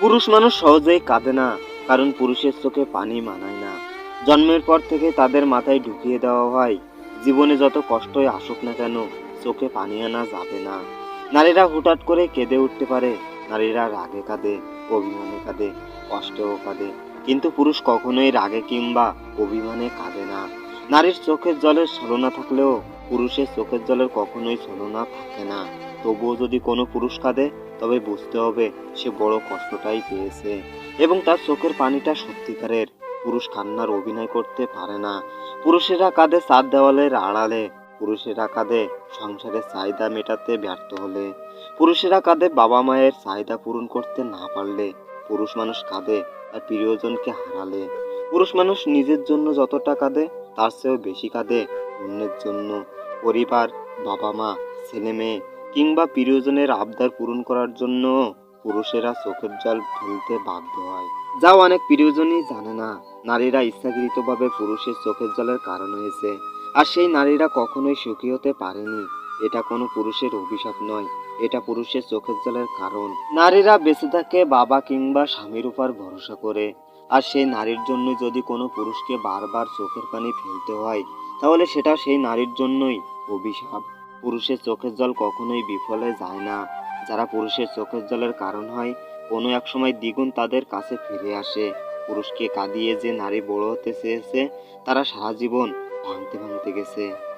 পুরুষ মানুষ সহজেই কাঁদে না, কারণ পুরুষের চোখে পানি মানায় না। জন্মের পর থেকে তাদের মাথায় ঢুকিয়ে দেওয়া হয়, জীবনে যত কষ্টই আসুক না কেন, চোখে পানি আনা যাবে না। নারীরা হুটাট করে কেঁদে উঠতে পারে, নারীরা রাগে কাঁদে, অভিমানে কাঁদে, কষ্টেও কাঁদে। কিন্তু পুরুষ কখনোই রাগে কিংবা অভিমানে কাঁদে না। নারীর চোখের জলের ছলনা থাকলেও পুরুষের চোখের জলের কখনোই ছলনা থাকে না। তবুও যদি কোনো পুরুষ কাঁদে তবে বুঝতে হবে সে বড় কষ্টটাই পেয়েছে। এবং তার চোখের পানিটা সত্যিকারের। পুরুষ কান্নার অভিনয় করতে পারে না। পুরুষেরা কাঁদে চার দেওয়ালের আড়ালে। পুরুষেরা কাঁদে সংসারের চাহিদা মেটাতে ব্যর্থ হলে। পুরুষেরা কাঁদে বাবা মায়ের চাহিদা পূরণ করতে না পারলে। পুরুষ মানুষ কাঁদে আর প্রিয়জনকে হারালে। পুরুষ মানুষ নিজের জন্য যতটা কাঁদে তার চেয়েও বেশি কাঁদে অন্যের জন্য। পরিবার বাবা মা ছেলে মেয়ে কিংবা প্রিয়জনের আবদার পূরণ করার জন্য পুরুষেরা চোখের জল ফেলতে বাধ্য হয়। যাও অনেক প্রিয়জনই জানে না, নারীরা ইচ্ছাকৃতভাবে পুরুষের চোখের জলের কারণ হয়েছে। আর সেই নারীরা কখনোই সুখী হতে পারেনি। এটা কোনো পুরুষের অভিশাপ নয়, এটা পুরুষের চোখের জলের কারণ। নারীরা বেঁচে থাকে বাবা কিংবা স্বামীর উপর ভরসা করে। আর সেই নারীর জন্য যদি কোনো পুরুষকে বারবার চোখের পানি ফেলতে হয়, তাহলে সেটা সেই নারীর জন্যই অভিশাপ। পুরুষের চোখের জল কখনোই বিফলে যায় না। যারা পুরুষের চোখের জলের কারণ হয়, কোনো এক সময় দ্বিগুণ তাদের কাছে ফিরে আসে। পুরুষকে কাঁদিয়ে যে নারী বড় হতে চেয়েছে, তারা সারা জীবন ভাঙতে ভাঙতে গেছে।